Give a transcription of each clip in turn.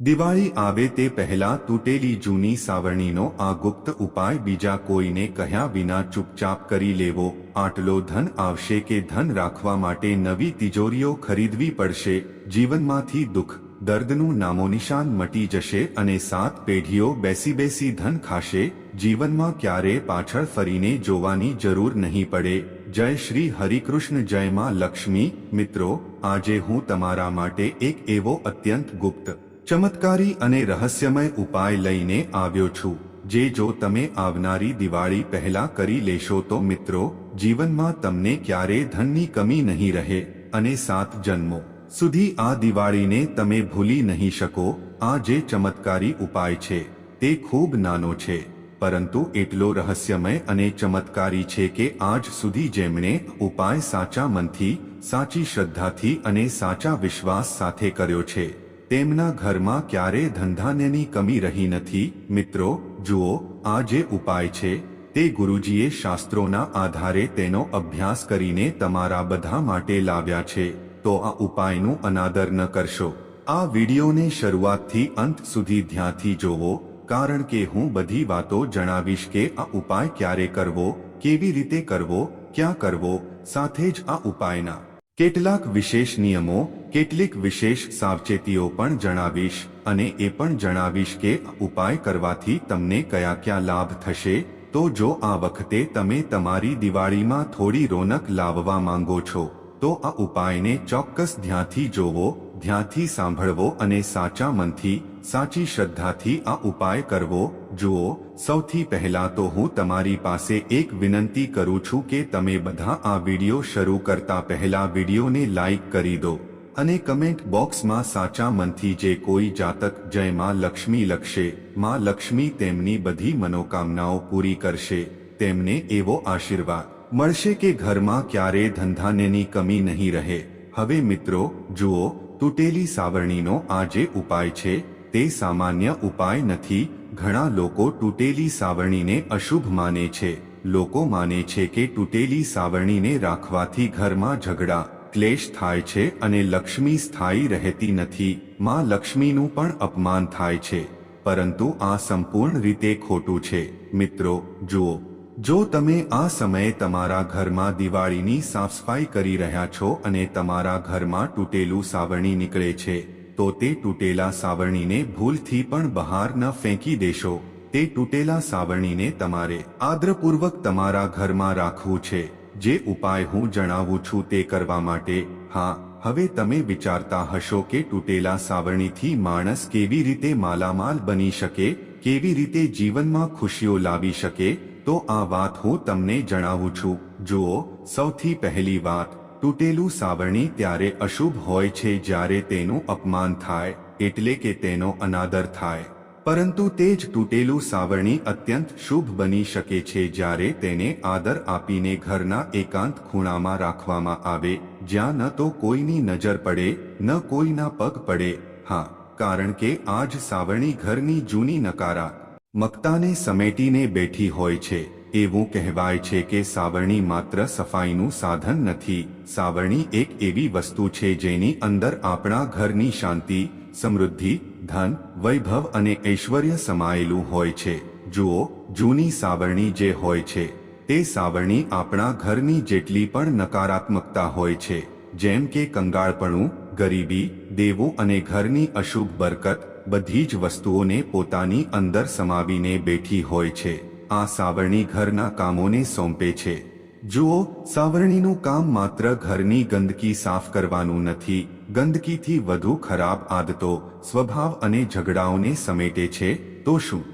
દિવાળી આવે તે પહેલા તૂટેલી જૂની સાવરણીનો આ ગુપ્ત ઉપાય બીજા કોઈને કહ્યા વિના ચૂપચાપ કરી લેવો. આટલો ધન આવશે કે ધન રાખવા માટે નવી તિજોરીઓ ખરીદવી પડશે. જીવનમાંથી દુઃખ, દર્દનું નામોનિશાન મટી જશે અને સાત પેઢીઓ બેસી બેસી ધન ખાશે. જીવનમાં ક્યારે પાછળ ફરીને જોવાની જરૂર નહીં પડે. જય શ્રી હરિકૃષ્ણ, જય માં લક્ષ્મી. મિત્રો, આજે હું તમારા માટે એક એવો અત્યંત ગુપ્ત ચમત્કારી અને રહસ્યમય ઉપાય લઈને આવ્યો છું. જે જો તમે આવનારી દિવાળી પહેલા કરી લેશો તો મિત્રો, જીવનમાં તમને ક્યારે ધનની કમી નહીં રહે અને સાત જન્મો સુધી આ દિવાળીને તમે ભૂલી નહીં શકો. આ જે ચમત્કારી ઉપાય છે, તે ખૂબ નાનો છે. પરંતુ એટલો રહસ્યમય અને ચમત્કારી છે કે આજ સુધી જેમણે ઉપાય સાચા મનથી, સાચી શ્રદ્ધાથી અને સાચા વિશ્વાસ સાથે કર્યો છે. તેમના ઘરમાં ક્યારે ધંધાનેની કમી રહી નથી? મિત્રો, જુઓ, આ જે ઉપાય છે, તે ગુરુજીએ શાસ્ત્રોના આધારે તેનો અભ્યાસ કરીને તમારા બધા માટે લાવ્યા છે. તો આ ઉપાયનું અનાદર ન કરશો. આ વિડીયોને શરૂઆતથી અંત સુધી ધ્યાનથી જોવો, કારણ કે હું બધી વાતો જણાવીશ કે આ ઉપાય ક્યારે કરવો, કેવી રીતે કરવો, ક્યાં કરવો, સાથે જ આ ઉપાયના કેટલાક વિશેષ નિયમો, કેટલીક વિશેષ સાવચેતીઓ પણ જણાવીશ અને એ પણ જણાવીશ કે ઉપાય કરવાથી તમને કયા કયા લાભ થશે, તો જો આ વખતે તમે તમારી દિવાળીમાં થોડી રોનક લાવવા માંગો છો, તો આ ઉપાયને ચોક્કસ ધ્યાનથી જોવો ધ્યાનથી સાંભળવો અને સાચા મનથી, સાચી શ્રદ્ધાથી આ ઉપાય કરવો, જુઓ, સૌથી પહેલા તો હું તમારી પાસે એક વિનંતી કરું છું કે તમે બધા આ વિડિયો શરૂ કરતા પહેલા વિડિયોને લાઈક કરી દો અને કમેન્ટ બોક્સમાં સાચા મનથી જે કોઈ જાતક જય માં લક્ષ્મી લખશે, માં લક્ષ્મી તેમની બધી મનોકામનાઓ પૂરી કરશે, તેમને એવો આશીર્વાદ મળશે કે ઘરમાં ક્યારે ધંધાનેની કમી નહીં રહે. હવે મિત્રો, જુઓ તૂટેલી સાવરણીનો આ જે ઉપાય છે, તે સામાન્ય ઉપાય નથી, ઘણા લોકો તૂટેલી સાવરણીને અશુભ માને છે, લોકો માને છે કે તૂટેલી સાવરણીને રાખવાથી ઘરમાં ઝઘડા, ક્લેશ થાય છે અને લક્ષ્મી સ્થાયી રહેતી નથી, માં લક્ષ્મીનું પણ અપમાન થાય છે, પરંતુ આ સંપૂર્ણ રીતે ખોટું છે, મિત્રો, જુઓ. જો તમે આ સમયે તમારા ઘરમાં દિવાળીની સાફસફાઈ કરી રહ્યા છો અને તમારા ઘરમાં તૂટેલું સાવરણી નીકળે છે, તો તે તૂટેલા સાવરણીને ભૂલથી પણ બહાર ન ફેંકી દેશો. તે તૂટેલા સાવરણીને તમારે આદ્રપૂર્વક તમારા ઘરમાં રાખવું છે. જે ઉપાય હું જણાવું છું તે કરવા માટે, હા, હવે તમે વિચારતા હશો કે તૂટેલા સાવરણીથી માણસ કેવી રીતે માલામાલ બની શકે, કેવી રીતે જીવનમાં ખુશીઓ લાવી શકે તો આ વાત હું તમને જણાવું છું. જુઓ, સૌથી પહેલી વાત, તૂટેલું સાવરણી ત્યારે અશુભ હોય છે જ્યારે તેનું અપમાન થાય, એટલે કે તેનો અનાદર થાય. પરંતુ તે જ તૂટેલું સાવરણી અત્યંત શુભ બની શકે છે જ્યારે તેને આદર આપીને ઘરના એકાંત ખૂણામાં રાખવામાં આવે, જ્યાં ન તો કોઈની નજર પડે, ન કોઈના પગ પડે. હા, કારણ કે આજ સાવરણી ઘરની જૂની નકારા મક્તાને સમેટીને બેઠી હોય છે. એવું કહેવાય છે કે સાવરણી માત્ર સફાઈનું સાધન નથી. સાવરણી એક એવી વસ્તુ છે જેની અંદર આપણા ઘરની શાંતિ, સમૃદ્ધિ, ધન, વૈભવ અને ઐશ્વર્ય સમાયેલું હોય છે. જુઓ, જૂની સાવરણી જે હોય છે, તે સાવરણી આપણા ઘરની જેટલી પણ નકારાત્મકતા હોય છે. જેમ કે કંગાળપણું, ગરીબી, દેવું અને ઘરની અશુભ બરકત બધી જ વસ્તુઓને પોતાની અંદર સમાવીને બેઠી હોય છે. આ સાવરણી ઘરના કામોને સોંપે છે. જુઓ, સાવરણીનું કામ માત્ર ઘરની ગંદકી સાફ કરવાનું નથી. ગંદકીથી વધુ ખરાબ આદતો, સ્વભાવ અને ઝઘડાઓને સમેટે છે. તો શું?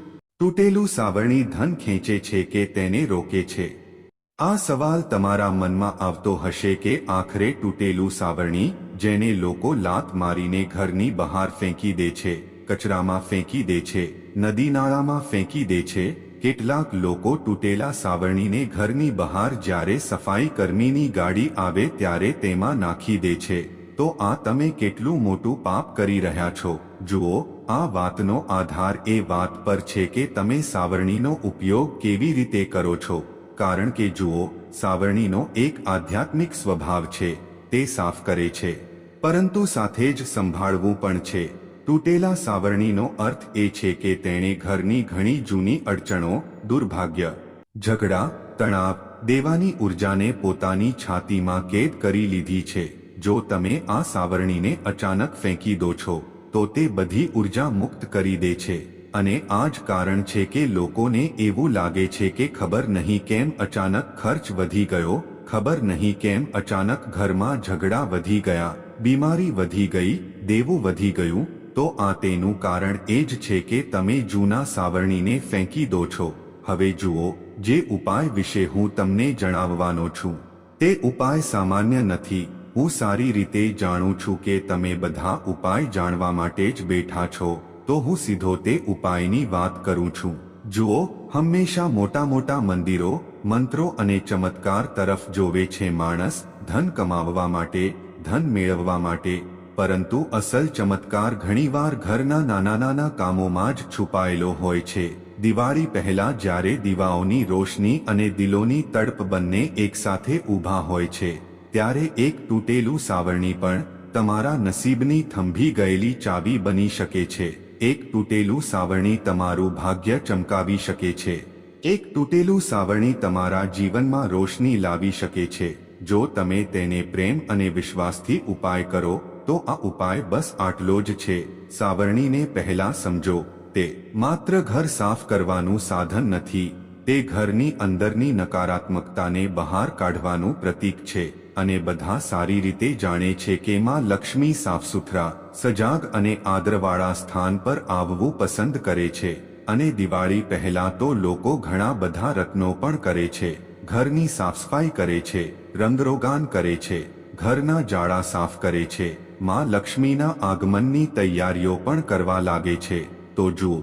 તૂટેલું સાવરણી ધન ખેંચે છે કે તેને રોકે છે? આ સવાલ તમારા મનમાં આવતો હશે કે આખરે તૂટેલું સાવરણી, જેને લોકો લાત મારીને ઘરની બહાર ફેંકી દે છે. કચરામાં ફેંકી દે છે નદી નાળામાં ફેંકી દે છે, કેટલાક લોકો તૂટેલા સાવરણીને ઘરની બહાર જ્યારે સફાઈ કર્મીની ગાડી આવે ત્યારે તેમાં નાખી દે છે. તો આ તમે કેટલું મોટું પાપ કરી રહ્યા છો? જુઓ, આ વાતનો આધાર એ વાત પર છે કે તમે સાવરણીનો ઉપયોગ કેવી રીતે કરો છો. કારણ કે જુઓ, સાવરણીનો એક આધ્યાત્મિક સ્વભાવ છે, તે સાફ કરે છે. પરંતુ સાથે જ સંભાળવું પણ છે. તૂટેલા સાવરણીનો અર્થ એ છે કે તેણે ઘરની ઘણી જૂની અડચણો, દુર્ભાગ્ય, ઝઘડા, તણાવ, દેવાની ઉર્જાને પોતાની છાતીમાં કેદ કરી લીધી છે. જો તમે આ સાવરણીને અચાનક ફેંકી દો છો, તો તે બધી ઊર્જા મુક્ત કરી દે છે. અને આ જ કારણ છે કે લોકોને એવું લાગે છે કે ખબર નહીં કેમ અચાનક ખર્ચ વધી ગયો, ખબર નહીં કેમ અચાનક ઘરમાં ઝઘડા વધી ગયા, બીમારી વધી ગઈ, દેવું વધી ગયું તો આ તેનું કારણ એ જ છે કે તમે જૂના સાવરણીને ફેંકી દો છો. હવે જુઓ, જે ઉપાય વિશે હું તમને જણાવવાનો છું. તે ઉપાય સામાન્ય નથી. હું સારી રીતે જાણું છું કે તમે બધા ઉપાય જાણવા માટે જ બેઠા છો, તો હું સીધો તે ઉપાયની વાત કરું છું. જુઓ, હંમેશા મોટા મોટા મંદિરો, મંત્રો અને ચમત્કાર તરફ જોવે છે માણસ ધન કમાવવા માટે, ધન મેળવવા માટે પરંતુ અસલ ચમત્કાર ઘણીવાર ઘરના નાના નાના કામોમાં જ છુપાયેલો હોય છે. દિવાળી પહેલા જ્યારે દીવાઓની રોશની અને દિલોની તડપ બંને એકસાથે ઊભા હોય છે, ત્યારે એક તૂટેલું સાવરણી પણ તમારા નસીબની થંભી ગયેલી ચાવી બની શકે છે. એક તૂટેલું સાવરણી તમારું ભાગ્ય ચમકાવી શકે છે. એક તૂટેલું સાવરણી તમારા જીવનમાં રોશની લાવી શકે છે. જો તમે તેને પ્રેમ અને વિશ્વાસથી ઉપાય કરો તો આ ઉપાય બસ આટલો જ છે. સાવરણીને પહેલા સમજો, તે માત્ર ઘર સાફ કરવાનું સાધન નથી, તે ઘરની અંદરની નકારાત્મકતાને બહાર કાઢવાનું પ્રતીક છે અને બધા સારી રીતે જાણે છે કે માં લક્ષ્મી સાફસુથરા, સજાગ અને આદરવાળા સ્થાન પર આવવું પસંદ કરે છે અને દિવાળી પહેલા તો લોકો ઘણા બધા રત્નો પણ કરે છે, ઘરની સાફસફાઈ કરે છે, રંગરોગાન કરે છે. ઘરના જાળા સાફ કરે છે. માં લક્ષ્મીના આગમનની તૈયારીઓ પણ કરવા લાગે છે. તો જુઓ.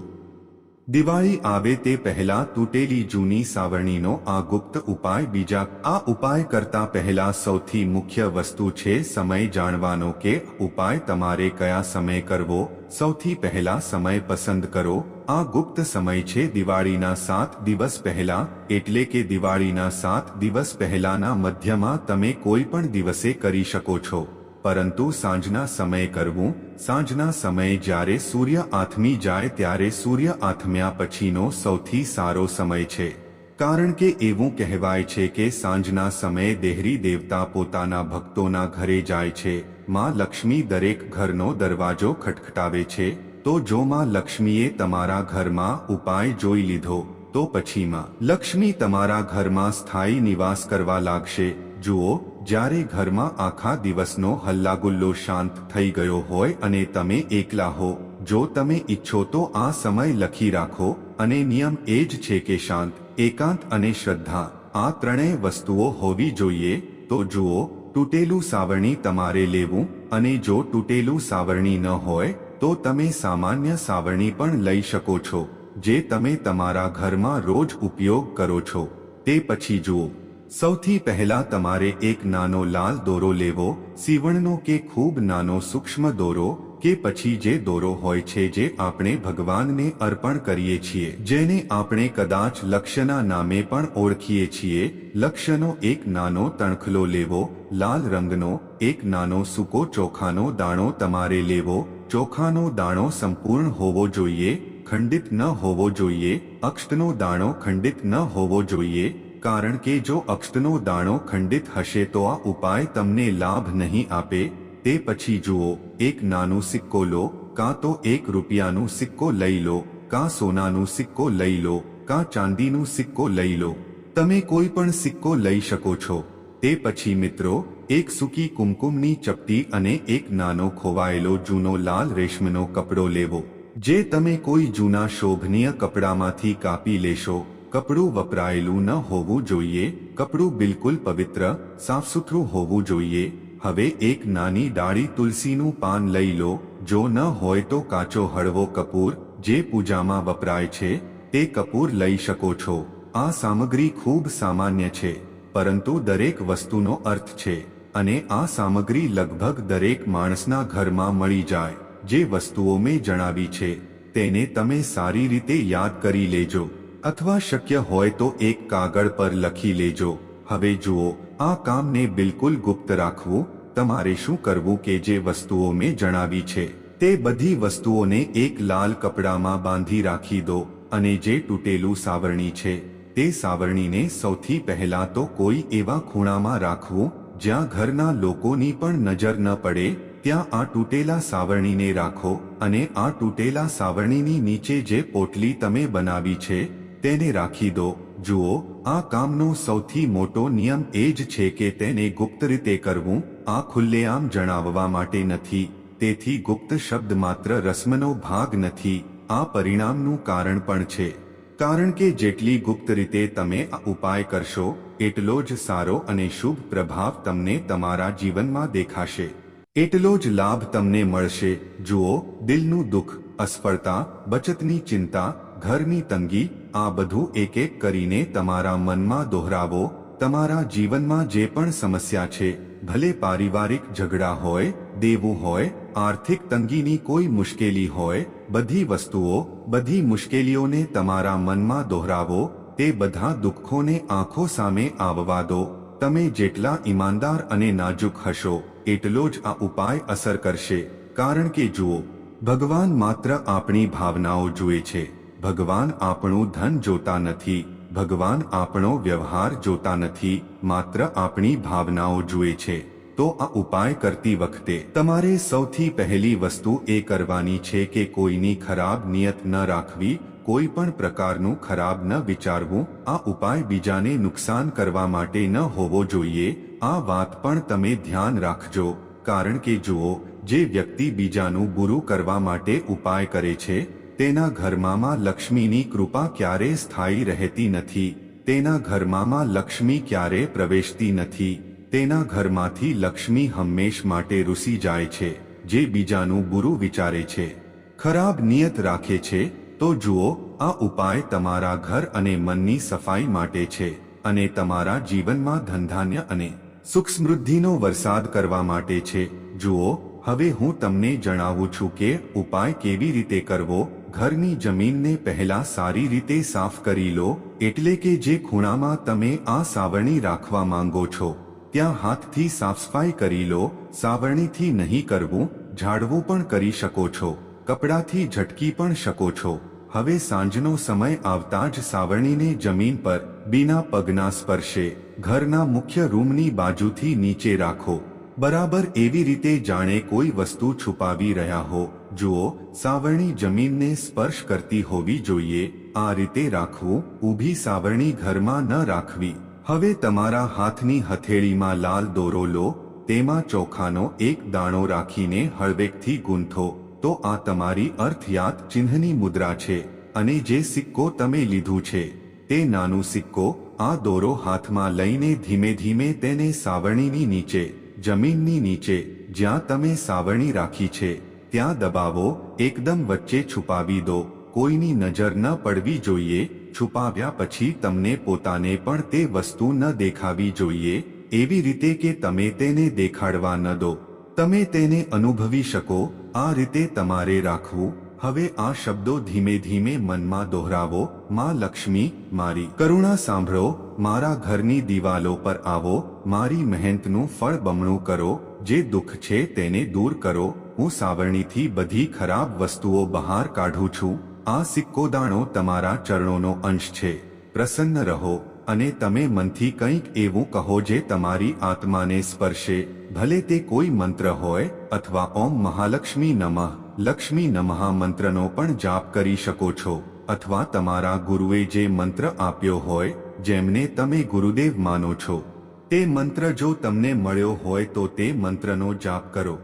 દિવાળી આવે તે પહેલા તૂટેલી જૂની સાવરણીનો આ ગુપ્ત ઉપાય બીજા, આ ઉપાય કરતા પહેલા સૌથી મુખ્ય વસ્તુ છે સમય જાણવાનો કે ઉપાય તમારે કયા સમય કરવો? સૌથી પહેલા સમય પસંદ કરો. આ ગુપ્ત સમય છે દિવાળીના સાત દિવસ પહેલા, એટલે કે દિવાળીના સાત દિવસ પહેલાના મધ્યમાં તમે કોઈ પણ દિવસે કરી શકો છો. પરંતુ સાંજના સમયે કરવું, સાંજના સમયે જ્યારે સૂર્ય આથમી જાય ત્યારે સૂર્ય આથમ્યા પછીનો સૌથી સારો સમય છે. કારણ કે એવું કહેવાય છે કે સાંજના સમયે દેહરી દેવતા પોતાના ભક્તોના ઘરે જાય છે. માં લક્ષ્મી દરેક ઘરનો દરવાજો ખટખટાવે છે તો જો માં લક્ષ્મીએ તમારા ઘરમાં ઉપાય જોઈ લીધો, તો પછીમાં, લક્ષ્મી, તમારા ઘરમાં સ્થાયી નિવાસ કરવા લાગશે. જુઓ, જ્યારે ઘરમાં આખા દિવસનો હલ્લાગુલ્લો શાંત થઈ ગયો હોય અને તમે એકલા હો, જો તમે ઈચ્છો તો આ સમય લખી રાખો, અને નિયમ એ જ છે કે શાંત, એકાંત અને શ્રદ્ધા, આ ત્રણેય વસ્તુઓ હોવી જોઈએ. તો જુઓ, તૂટેલું સાવરણી તમારે લેવું, અને જો તૂટેલું સાવરણી ન હોય તો તમે સામાન્ય સાવરણી પણ લઈ શકો છો, જે તમે તમારા ઘરમાં રોજ ઉપયોગ કરો છો. તે પછી જુઓ, સૌથી પહેલા તમારે એક નાનો લાલ દોરો લેવો, સીવણનો કે ખૂબ નાનો સૂક્ષ્મ દોરો, કે પછી જે દોરો હોય છે જે આપણે ભગવાનને અર્પણ કરીએ છીએ, જેને આપણે કદાચ લક્ષ્યના નામે પણ ઓળખીએ છીએ. લક્ષ્યનો એક નાનો તણખલો લેવો, લાલ રંગનો, એક નાનો સૂકો ચોખાનો દાણો તમારે લેવો ચોખાનો દાણો સંપૂર્ણ હોવો જોઈએ, ખંડિત ન હોવો જોઈએ, અક્ષતનો દાણો ખંડિત ન હોવો જોઈએ, કારણ કે જો અક્ષતનો દાણો ખંડિત હશે તો આ ઉપાય તમને લાભ નહીં આપે, તે પછી જુઓ, એક નાનો સિક્કો લો, કાં તો એક રૂપિયાનો સિક્કો લઈ લો, કાં સોનાનું સિક્કો લઈ લો, કાં ચાંદીનું સિક્કો લઈ લો. તમે કોઈ પણ સિક્કો લઈ શકો છો. તે પછી મિત્રો એક સૂકી કુમકુમની ચપટી અને એક નાનો ખોવાયેલો જૂનો લાલ રેશમનો કપડો લેવો, જે તમે કોઈ જૂના શોભનીય કપડામાંથી કાપી લેશો. કપડું વપરાયેલું ન હોવું જોઈએ, કપડું બિલકુલ પવિત્ર, સાફસૂથરું હોવું જોઈએ. હવે એક નાની ડાળી તુલસીનું પાન લઈ લો, જો ન હોય તો કાચો હળવો કપૂર, જે પૂજામાં વપરાય છે, તે કપૂર લઈ શકો છો. આ સામગ્રી ખૂબ સામાન્ય છે, પરંતુ દરેક વસ્તુનો અર્થ છે. અને આ સામગ્રી લગભગ દરેક માણસના ઘરમાં મળી જાય, જે વસ્તુઓ મેં જણાવી છે, તેને તમે સારી રીતે યાદ કરી લેજો. અથવા શક્ય હોય તો એક કાગળ પર લખી લેજો. હવે જુઓ, આ કામને બિલકુલ ગુપ્ત રાખવું, તમારે શું કરવું કે જે વસ્તુઓ મેં જણાવી છે, તે બધી વસ્તુઓને એક લાલ કપડામાં બાંધી રાખી દો, અને જે તૂટેલું સાવરણી છે, તે સાવરણીને સૌથી પહેલા તો કોઈ એવા ખૂણામાં રાખવું જ્યાં ઘરના લોકોની પણ નજર ન પડે, ત્યાં આ તૂટેલા સાવરણીને રાખો અને આ તૂટેલા સાવરણીની નીચે જે પોટલી તમે બનાવી છે, તેને રાખી દો. જુઓ, આ કામનો સૌથી મોટો નિયમ એ જ છે કે તેને ગુપ્ત રીતે કરવું, આ ખુલ્લેઆમ જણાવવા માટે નથી. તેથી ગુપ્ત શબ્દ માત્ર રસ્મનો ભાગ નથી, આ પરિણામનું કારણ પણ છે. કારણ કે જેટલી ગુપ્ત રીતે તમે આ ઉપાય કરશો એટલો જ સારો અને શુભ પ્રભાવ તમને તમારા જીવનમાં દેખાશે. એટલો જ લાભ તમને મળશે. જુઓ, દિલનું દુઃખ, અસફળતા, બચતની ચિંતા, ઘરની તંગી, આ બધું એક એક કરીને તમારા મનમાં દોહરાવો. તમારા જીવનમાં જે પણ સમસ્યા છે, ભલે પારિવારિક ઝઘડા હોય, દેવું હોય, આર્થિક તંગીની કોઈ મુશ્કેલી હોય, બધી વસ્તુઓ, બધી મુશ્કેલીઓને તમારા મનમાં દોહરાવો. તે બધા દુઃખોને આંખો સામે આવવા દો. તમે જેટલા ઈમાનદાર અને નાજુક હશો, એટલો જ આ ઉપાય અસર કરશે. કારણ કે જુઓ, ભગવાન માત્ર આપણી ભાવનાઓ જુએ છે. ભગવાન આપણું ધન જોતા નથી. ભગવાન આપણો વ્યવહાર જોતા નથી. માત્ર આપણી ભાવનાઓ જુએ છે. તો આ ઉપાય કરતી વખતે તમારે સૌથી પહેલી વસ્તુ એ કરવાની છે કે કોઈની ખરાબ નિયત ન રાખવી, કોઈ પણ પ્રકારનું ખરાબ ન વિચારવું, આ ઉપાય બીજાને નુકસાન કરવા માટે ન હોવો જોઈએ, આ વાત પણ તમે ધ્યાન રાખજો, કારણ કે જુઓ, જે વ્યક્તિ બીજાનું બુરું કરવા માટે ઉપાય કરે છે, તેના ઘરમાં લક્ષ્મીની કૃપા ક્યારે સ્થાયી રહેતી નથી, તેના ઘરમાં લક્ષ્મી ક્યારે પ્રવેશતી નથી. તેના ઘરમાંથી લક્ષ્મી હંમેશ માટે રૂસી જાય છે, જે બીજાનું બુરું વિચારે છે. ખરાબ નિયત રાખે છે, તો જુઓ, આ ઉપાય તમારા ઘર અને મનની સફાઈ માટે છે, અને તમારા જીવનમાં ધનધાન્ય અને સુખ સમૃદ્ધિનો વરસાદ કરવા માટે છે. જુઓ, હવે હું તમને જણાવું છું કે ઉપાય કેવી રીતે કરવો, ઘરની જમીનને પહેલા સારી રીતે સાફ કરી લો, એટલે કે જે ખૂણામાં તમે આ સાવરણી રાખવા માંગો છો. ત્યાં હાથથી સાફસફાઈ કરી લો, સાવરણીથી નહીં કરવું, ઝાડવું પણ કરી શકો છો, કપડાથી ઝટકી પણ શકો છો. હવે સાંજનો સમય આવતા જ સાવરણીને જમીન પર, બીના પગના સ્પર્શે, ઘરના મુખ્ય રૂમની બાજુથી નીચે રાખો. બરાબર એવી રીતે જાણે કોઈ વસ્તુ છુપાવી રહ્યા હો. જુઓ, સાવરણી જમીનને સ્પર્શ કરતી હોવી જોઈએ, આ રીતે રાખવું, ઊભી સાવરણી ઘરમાં ન રાખવી. હવે તમારા હાથની હથેળીમાં લાલ દોરો લો, તેમાં ચોખાનો એક દાણો રાખીને હળવેકથી ગૂંથો, તો આ તમારી અર્થયાત ચિહ્નની મુદ્રા છે, અને જે સિક્કો તમે લીધું છે, તે નાનું સિક્કો, આ દોરો હાથમાં લઈને ધીમે ધીમે તેને સાવરણીની નીચે, જમીનની નીચે, જ્યાં તમે સાવરણી રાખી છે, ત્યાં દબાવો, એકદમ વચ્ચે છુપાવી દો, કોઈની નજર ન પડવી જોઈએ છુપાવ્યા પછી તમને પોતાને પણ તે વસ્તુ ન દેખાવી જોઈએ, એવી રીતે કે તમે તેને દેખાડવા ન દો. તમે તેને અનુભવી શકો, આ રીતે તમારે રાખવું. હવે આ શબ્દો ધીમે ધીમે મનમાં દોહરાવો, માં લક્ષ્મી, મારી કરુણા સાંભળો, મારા ઘરની દિવાલો પર આવો, મારી મહેનતનું ફળ બમણું કરો, જે દુઃખ છે તેને દૂર કરો. હું સાવરણીથી બધી ખરાબ વસ્તુઓ બહાર કાઢું છું. આ સિક્કો દાણો તમારા ચરણોનો અંશ છે. પ્રસન્ન રહો અને તમે મનથી કંઈક એવું કહો જે તમારી આત્માને સ્પર્શે. ભલે તે કોઈ મંત્ર હોય અથવા ઓમ મહાલક્ષ્મી નમઃ, લક્ષ્મી નમઃ મંત્રનો પણ જાપ કરી શકો છો. અથવા તમારા ગુરુએ જે મંત્ર આપ્યો હોય, જેમને તમે ગુરુદેવ માનો છો. તે મંત્ર જો તમને મળ્યો હોય તો તે મંત્રનો જાપ કરો.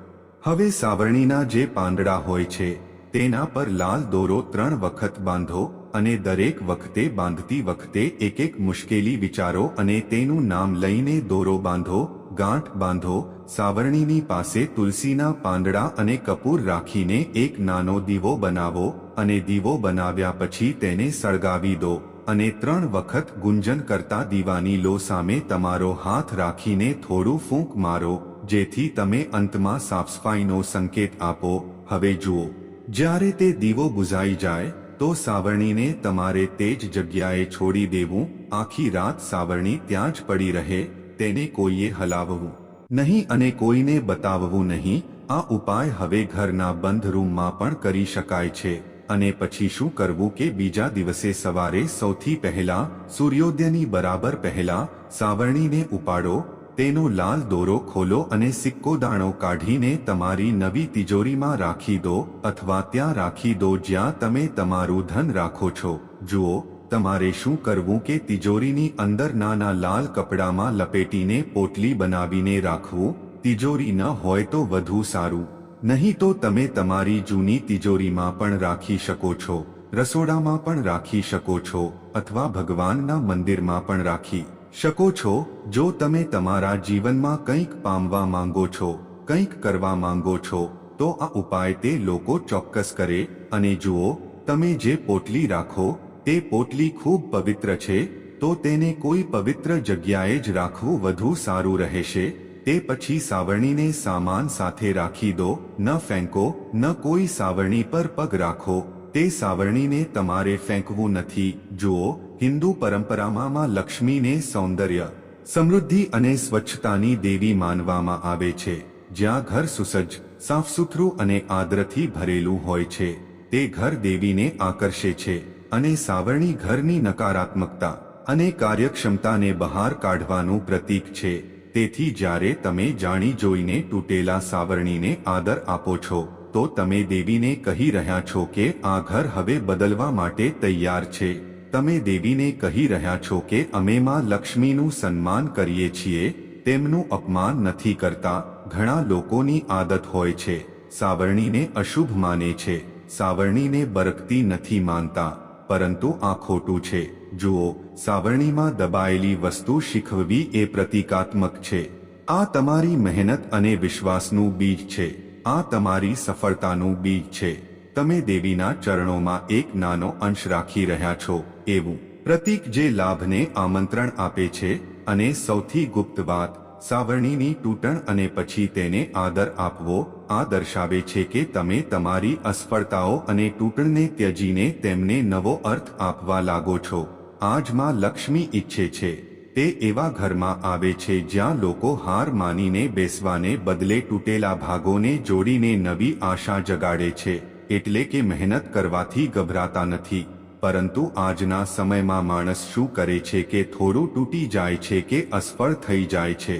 હવે સાવરણીના જે પાંદડા હોય છે તેના પર લાલ દોરો ત્રણ વખત બાંધો અને દરેક વખતે બાંધતી વખતે એક એક મુશ્કેલી વિચારો અને તેનું નામ લઈને દોરો બાંધો, ગાંઠ બાંધો, સાવરણીની પાસે તુલસીના પાંદડા અને કપૂર રાખીને એક નાનો દીવો બનાવો અને દીવો બનાવ્યા પછી તેને સળગાવી દો અને ત્રણ વખત ગુંજન કરતા દીવાની લો સામે તમારો હાથ રાખીને થોડું ફૂંક મારો, જેથી તમે અંતમાં સાફસફાઈનો સંકેત આપો. હવે જુઓ. જ્યારે તે દીવો બુઝાઈ જાય, તો સાવરણીને તમારે તે જ જગ્યાએ છોડી દેવું. આખી રાત સાવરણી ત્યાં જ પડી રહે, તેને કોઈએ હલાવવું નહીં અને કોઈને બતાવવું નહીં. આ ઉપાય હવે ઘરના બંધ રૂમમાં પણ કરી શકાય છે. અને પછી શું કરવું કે બીજા દિવસે સવારે સૌથી પહેલા સૂર્યોદયની બરાબર પહેલા સાવરણીને ઉપાડો. તેનો લાલ દોરો ખોલો અને સિક્કો દાણો કાઢીને તમારી નવી તિજોરીમાં રાખી દો અથવા ત્યાં રાખી દો જ્યાં તમે તમારું ધન રાખો છો. જુઓ, તમારે શું કરવું કે તિજોરીની અંદર નાના લાલ કપડામાં લપેટીને પોટલી બનાવીને રાખવું? તિજોરી ન હોય તો વધુ સારું. નહીં તો તમે તમારી જૂની તિજોરીમાં પણ રાખી શકો છો. રસોડામાં પણ રાખી શકો છો અથવા ભગવાનના મંદિરમાં પણ રાખી. શકો છો, જો તમે તમારા જીવનમાં કંઈક પામવા માંગો છો, કંઈક કરવા માંગો છો, તો આ ઉપાય તે લોકો ચોક્કસ કરે. અને જુઓ, તમે જે પોટલી રાખો, તે પોટલી ખૂબ પવિત્ર છે, તો તેને કોઈ પવિત્ર જગ્યાએ જ રાખવું વધુ સારું રહેશે. તે પછી સાવરણીને સામાન સાથે રાખી દો, ન ફેંકો, ન કોઈ સાવરણી પર પગ રાખો. તે સાવરણીને તમારે ફેંકવું નથી. જુઓ હિન્દુ પરંપરામાં લક્ષ્મીને સૌંદર્ય, સમૃદ્ધિ અને સ્વચ્છતાની દેવી માનવામાં આવે છે, જ્યાં ઘર સુસજ્જ, સાફસુથરું અને આદરથી ભરેલું હોય છે. તે ઘર દેવીને આકર્ષે છે અને સાવરણી ઘરની નકારાત્મકતા અને કાર્યક્ષમતાને બહાર કાઢવાનું પ્રતીક છે. તેથી જ્યારે તમે જાણી જોઈને તૂટેલા સાવરણીને આદર આપો છો, તો તમે દેવીને કહી રહ્યા છો કે આ ઘર હવે બદલવા માટે તૈયાર છે. તમે દેવીને કહી રહ્યા છો કે અમે માં લક્ષ્મીનું સન્માન કરીએ છીએ, તેમનું અપમાન નથી કરતા, ઘણા લોકોની આદત હોય છે, સાવરણીને અશુભ માને છે, સાવરણીને બરકતી નથી માનતા, પરંતુ આ ખોટું છે, જુઓ, સાવરણીમાં દબાયેલી વસ્તુ શીખવવી એ પ્રતિકાત્મક છે, આ તમારી મહેનત અને વિશ્વાસનું બીજ છે, આ તમારી સફળતાનું બીજ છે. તમે દેવીના ચરણોમાં એક નાનો અંશ રાખી રહ્યા છો, એવું. પ્રતીક જે લાભને આમંત્રણ આપે છે અને સૌથી ગુપ્ત વાત, સાવરણીની તૂટણ અને પછી તેને આદર આપવો, આ દર્શાવે છે કે તમે તમારી અસફળતાઓ અને તૂટણને ત્યજીને તેમને નવો અર્થ આપવા લાગો છો. આજમાં લક્ષ્મી ઈચ્છે છે. તે એવા ઘરમાં આવે છે જ્યાં લોકો હાર માનીને બેસવાને બદલે તૂટેલા ભાગોને જોડીને નવી આશા જગાડે છે. એટલે કે મહેનત કરવાથી ગભરાતા નથી, પરંતુ આજના સમયમાં માણસ શું કરે છે કે થોડું તૂટી જાય છે કે અસફળ થઈ જાય છે.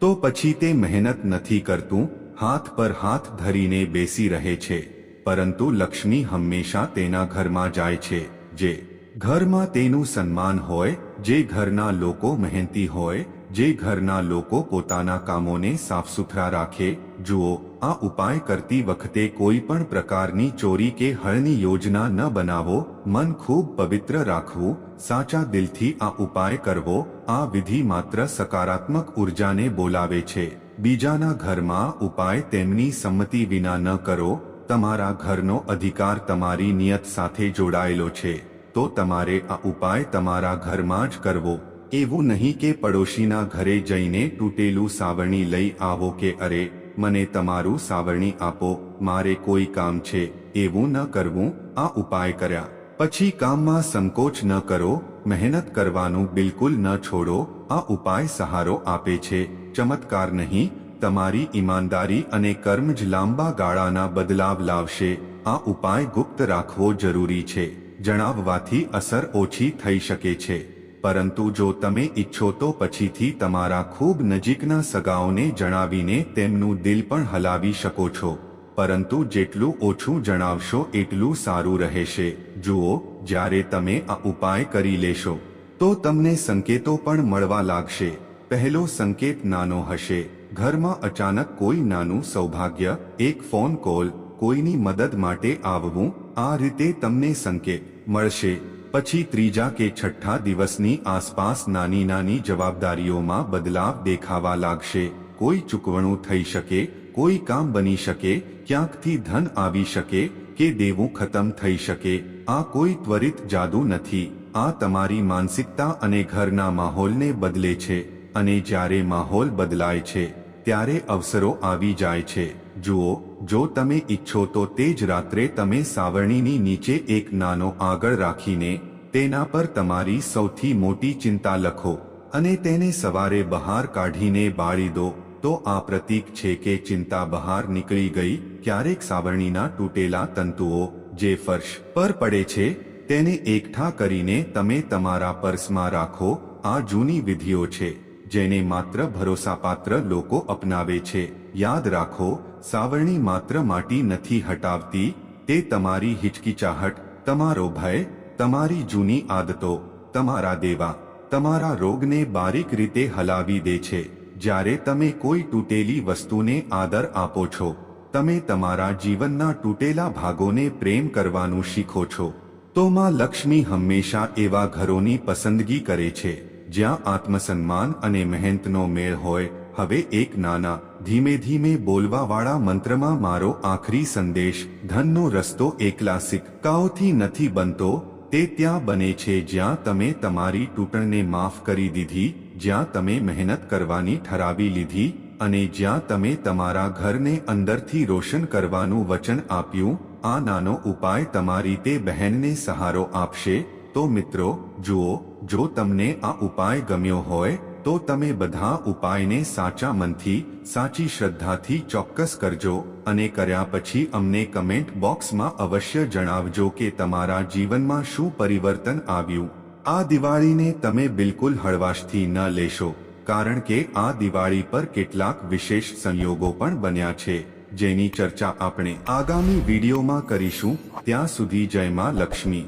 તો પછી તે મહેનત નથી કરતું, હાથ પર હાથ ધરીને બેસી રહે છે. પરંતુ લક્ષ્મી હંમેશા તેના ઘરમાં જાય છે, જે ઘરમાં તેનું સન્માન હોય, જે ઘરના લોકો મહેનતી હોય, જે ઘરના લોકો પોતાના કામોને સાફસૂથરા રાખે જુઓ, આ ઉપાય કરતી વખતે કોઈ પણ પ્રકારની ચોરી કે હળની યોજના ન બનાવો, મન ખૂબ પવિત્ર રાખવું, સાચા દિલથી આ ઉપાય કરવો, આ વિધિ માત્ર સકારાત્મક ઉર્જાને બોલાવે છે. બીજાના ઘરમાં ઉપાય તેમની સંમતિ વિના ન કરો, તમારા ઘરનો અધિકાર તમારી નિયત સાથે જોડાયેલો છે. તો તમારે આ ઉપાય તમારા ઘરમાં જ કરવો. એવું નહીં કે પડોશીના ઘરે જઈને તૂટેલું સાવરણી લઈ આવો કે અરે મને તમારું સાવરણી આપો, મારે કોઈ કામ છે, એવું ન કરવું, આ ઉપાય કર્યા. પછી કામમાં સંકોચ ન કરો, મહેનત કરવાનું બિલકુલ ન છોડો, આ ઉપાય સહારો આપે છે, ચમત્કાર નહીં, તમારી ઈમાનદારી અને કર્મ જ લાંબા ગાળાના બદલાવ લાવશે, આ ઉપાય ગુપ્ત રાખવો જરૂરી છે, જણાવવાથી અસર ઓછી થઈ શકે છે. પરંતુ જો તમે ઈચ્છો તો પછીથી તમારા ખૂબ નજીકના સગાઓને જણાવીને તેમનું દિલ પણ હલાવી શકો છો. પરંતુ જેટલું ઓછું જણાવશો એટલું સારું રહેશે. જુઓ, જ્યારે તમે આ ઉપાય કરી લેશો, તો તમને સંકેતો પણ મળવા લાગશે. પહેલો સંકેત નાનો હશે. ઘરમાં અચાનક કોઈ નાનું સૌભાગ્ય, એક ફોન કોલ, કોઈની મદદ માટે આવવું, આ રીતે તમને સંકેત મળશે. પછી ત્રીજા કે છઠ્ઠા દિવસની આસપાસ નાની નાની જવાબદારીઓમાં બદલાવ દેખાવા લાગશે. કોઈ ચૂકવણું થઈ શકે, કોઈ કામ બની શકે, ક્યાંકથી ધન આવી શકે, કે દેવું ખતમ થઈ શકે. આ કોઈ ત્વરિત જાદુ નથી. આ તમારી માનસિકતા અને ઘરના માહોલને બદલે છે અને જ્યારે માહોલ બદલાય છે, ત્યારે અવસરો આવી જાય છે. જુઓ જો તમે ઈચ્છો તો તે જ રાત્રે તમે સાવરણીની નીચે એક નાનો આગળ રાખીને તેના પર તમારી સૌથી મોટી ચિંતા લખો અને તેને સવારે બહાર કાઢીને બાળી દો, તો આ પ્રતીક છે કે ચિંતા બહાર નીકળી ગઈ, ક્યારેક સાવરણીના તૂટેલા તંતુઓ જે ફર્શ પર પડે છે, તેને એકઠા કરીને તમે તમારા પર્સમાં રાખો, આ જૂની વિધિઓ છે. જેને માત્ર ભરોસાપાત્ર લોકો અપનાવે છે. યાદ રાખો, સાવરણી માત્ર માટી નથી હટાવતી, તે તમારી હિચકિચાહટ, તમારો ભય, તમારી જૂની આદતો, તમારા દેવા, તમારા રોગને બારીક રીતે હલાવી દે છે. જ્યારે તમે કોઈ તૂટેલી વસ્તુને આદર આપો છો, તમે તમારા જીવનના તૂટેલા ભાગોને પ્રેમ કરવાનું શીખો છો. તો માં લક્ષ્મી હંમેશા એવા ઘરોની પસંદગી કરે છે. જ્યાં આત્મસન્માન અને મહેનતનો મેળ હોય, હવે એક નાના, ધીમે ધીમે બોલવાવાળા મંત્રમાં મારો આખરી સંદેશ, ધનનો રસ્તો એકલા સિક્કાઓથી નથી બનતો, તે ત્યાં બને છે જ્યાં તમે તમારી તૂટણને માફ કરી દીધી, જ્યાં તમે મહેનત કરવાની ઠરાવી લીધી, અને જ્યાં તમે તમારા ઘરને અંદરથી રોશન કરવાનું વચન આપ્યું, આ નાનો ઉપાય તમારી તે બહેનને સહારો આપશે તો મિત્રો, જુઓ, જો તમને આ ઉપાય ગમ્યો હોય, તો તમે બધા ઉપાયને સાચા મનથી, સાચી શ્રદ્ધાથી ચોક્કસ કરજો અને કર્યા પછી અમને કમેન્ટ બોક્સમાં અવશ્ય જણાવજો કે તમારા જીવનમાં શું પરિવર્તન આવ્યું. આ દિવાળીને તમે બિલકુલ હળવાશથી ન લેશો, કારણ કે આ દિવાળી પર કેટલાક વિશેષ સંયોગો પણ બન્યા છે, જેની ચર્ચા આપણે આગામી વિડીયોમાં કરીશું. ત્યાં સુધી જય માં લક્ષ્મી.